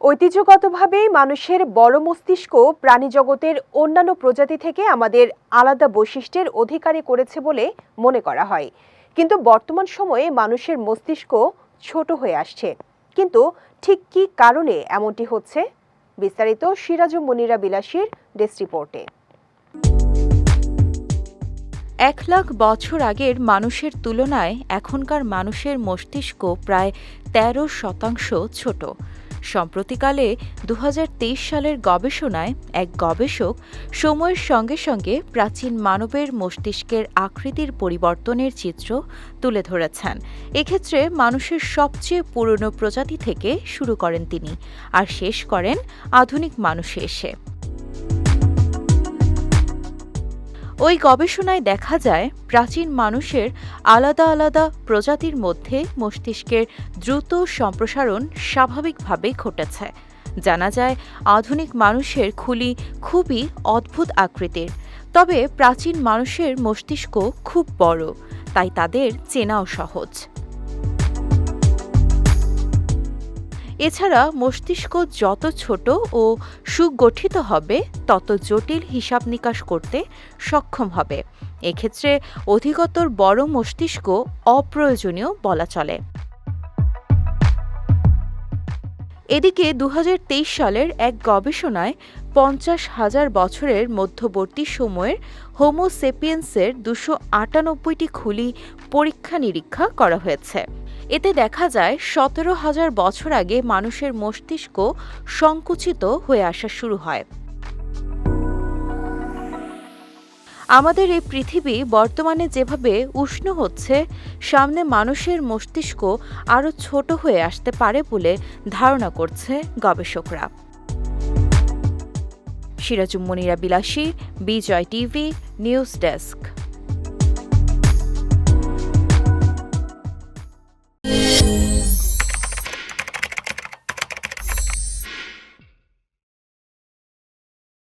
ঐতিহ্যগতভাবেই মানুষের বড় মস্তিষ্ক প্রাণীজগতের অন্যান্য প্রজাতি থেকে আমাদের আলাদা বৈশিষ্ট্যের অধিকারী করেছে বলে মনে করা হয়। কিন্তু বর্তমান সময়ে মানুষের মস্তিষ্ক ছোট হয়ে আসছে। কিন্তু ঠিক কী কারণে এমনটি হচ্ছে? বিস্তারিত সিরাজ মনিরা বিলাসীর ডেস্ক রিপোর্টে। এক লাখ বছর আগের মানুষের তুলনায় এখনকার মানুষের মস্তিষ্ক প্রায় ১৩ শতাংশ ছোট। সম্প্রতিকালে দু হাজার তেইশ সালের গবেষণায় এক গবেষক সময়ের সঙ্গে সঙ্গে প্রাচীন মানবের মস্তিষ্কের আকৃতির পরিবর্তনের চিত্র তুলে ধরেছেন। এক্ষেত্রে মানুষের সবচেয়ে পুরনো প্রজাতি থেকে শুরু করেন তিনি, আর শেষ করেন আধুনিক মানুষে এসে। ওই গবেষণায় দেখা যায়, প্রাচীন মানুষের আলাদা আলাদা প্রজাতির মধ্যে মস্তিষ্কের দ্রুত সম্প্রসারণ স্বাভাবিকভাবে ঘটেছে। জানা যায়, আধুনিক মানুষের খুলি খুবই অদ্ভুত আকৃতির। তবে প্রাচীন মানুষের মস্তিষ্ক খুব বড়, তাই তাদের চেনাও সহজ। এছাড়া মস্তিষ্ক যত ছোট ও সুগঠিত হবে, তত জটিল হিসাব নিকাশ করতে সক্ষম হবে। এক্ষেত্রে অধিকতর বড় মস্তিষ্ক অপ্রয়োজনীয় বলা চলে। এদিকে দু হাজার তেইশ সালের এক গবেষণায় পঞ্চাশ হাজার বছরের মধ্যবর্তী সময়ের হোমোসেপিয়েন্সের দুশো আটানব্বইটি খুলি পরীক্ষা নিরীক্ষা করা হয়েছে। এতে দেখা যায় সতেরো হাজার বছর আগে মানুষের মস্তিষ্ক সংকুচিত হয়ে আসা শুরু হয়। আমাদের এই পৃথিবী বর্তমানে যেভাবে উষ্ণ হচ্ছে, সামনে মানুষের মস্তিষ্ক আরও ছোট হয়ে আসতে পারে বলে ধারণা করছে গবেষকরা। সিরাজুম মনিরা বিলাসী, বিজয় টিভি, নিউজ ডেস্ক।